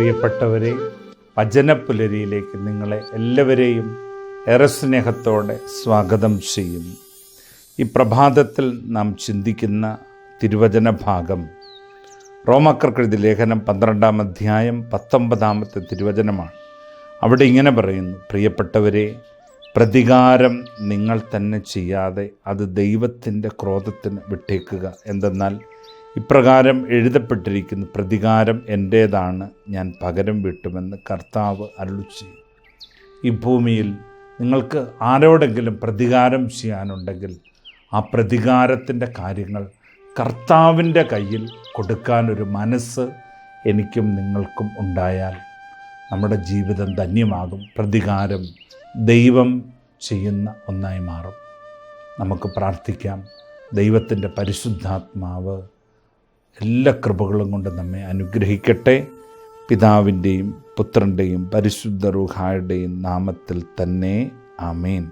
പ്രിയപ്പെട്ടവരെ വചനപ്പുലരിയിലേക്ക് നിങ്ങളെ എല്ലാവരെയും ഏറെ സ്നേഹത്തോടെ സ്വാഗതം ചെയ്യുന്നു ഈ പ്രഭാതത്തിൽ നാം ചിന്തിക്കുന്ന തിരുവചന ഭാഗം റോമക്കർക്കെഴുതി ലേഖനം പന്ത്രണ്ടാം അധ്യായം പത്തൊമ്പതാമത്തെ തിരുവചനമാണ്. അവിടെ ഇങ്ങനെ പറയുന്നു പ്രിയപ്പെട്ടവരെ പ്രതികാരം നിങ്ങൾ തന്നെ ചെയ്യാതെ അത് ദൈവത്തിന്റെ ക്രോധത്തിന് വിട്ടേക്കുക. എന്തെന്നാൽ ഇപ്രകാരം എഴുതപ്പെട്ടിരിക്കുന്ന പ്രതികാരം എന്റേതാണ് ഞാൻ പകരം വീട്ടുമെന്ന് കർത്താവ് അരുളിച്ചു ഈ ഭൂമിയിൽ നിങ്ങൾക്ക് ആരോടെങ്കിലും പ്രതികാരം ചെയ്യാനുണ്ടെങ്കിൽ ആ പ്രതികാരത്തിന്റെ കാര്യങ്ങൾ കർത്താവിന്റെ കയ്യിൽ കൊടുക്കാനൊരു മനസ്സ് എനിക്കും നിങ്ങൾക്കും ഉണ്ടായാൽ നമ്മുടെ ജീവിതം ധന്യമാകും. പ്രതികാരം ദൈവം ചെയ്യുന്ന ഒന്നായി മാറും. നമുക്ക് പ്രാർത്ഥിക്കാം. ദൈവത്തിന്റെ പരിശുദ്ധാത്മാവ് എല്ലാ കൃപകളും കൊണ്ട് നമ്മെ അനുഗ്രഹിക്കട്ടെ. പിതാവിന്റെയും പുത്രന്റെയും പരിശുദ്ധ റുഹായുടെയും നാമത്തിൽ തന്നെ. ആമേൻ.